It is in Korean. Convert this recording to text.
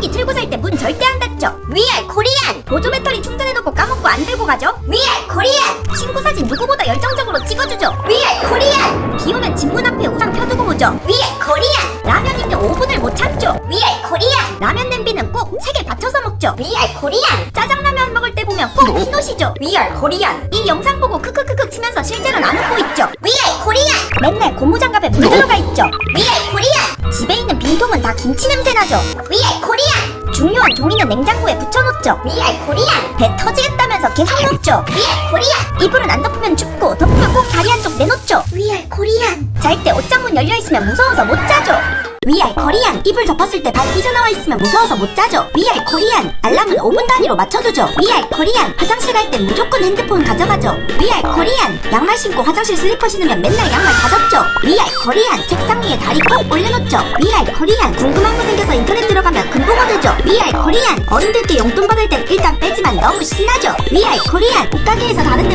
충전기 들고 살 때 문 절대 안 닫죠. 위알 코리안 보조 배터리 충전해놓고 까먹고 안 들고 가죠. 위알 코리안 친구 사진 누구보다 열정적으로 찍어주죠. 위알 코리안 비 오면 집 문 앞에 우산 펴두고 보죠. 위알 코리안 라면 있는 5분을 못 참죠. 위알 코리안 라면 냄비는 꼭 책에 받쳐서 먹죠. 위알 코리안 짜장라면 먹을 때 보면 꼭 피노시죠. 위알 코리안 이 영상 보고 크크크크 치면서 실제로는 안 웃고 있죠. 위알 코리안 맨날 고무장갑에 물 들어가 있죠. 위알 빈통은 다 김치 냄새 나죠. 위알 코리안 중요한 종이는 냉장고에 붙여놓죠. 위알 코리안 배 터지겠다면서 계속 먹죠. 위알 코리안 이불은 안 덮으면 춥고 덮으면 꼭 다리 한쪽 내놓죠. 위알 코리안 잘 때 옷장문 열려 있으면 무서워서 못 자죠. 위알 코리안 이불 덮었을 때 발 삐져나와 있으면 무서워서 못 자죠. 위알 코리안 알람은 5분 단위로 맞춰두죠. 위알 코리안 화장실 갈 땐 무조건 핸드폰 가져가죠. 위알 코리안 양말 신고 화장실 슬리퍼 신으면 맨날 양말 가졌죠. 위알 코리안 책상 위에 다리 꼭 올려놓죠. 위알 코리안 궁금한 거 생겨서 인터넷 들어가면 금붕어 되죠. 위알 코리안 어른들께 용돈 받을 땐 일단 빼지만 너무 신나죠. 위알 코리안 옷가게에서 다른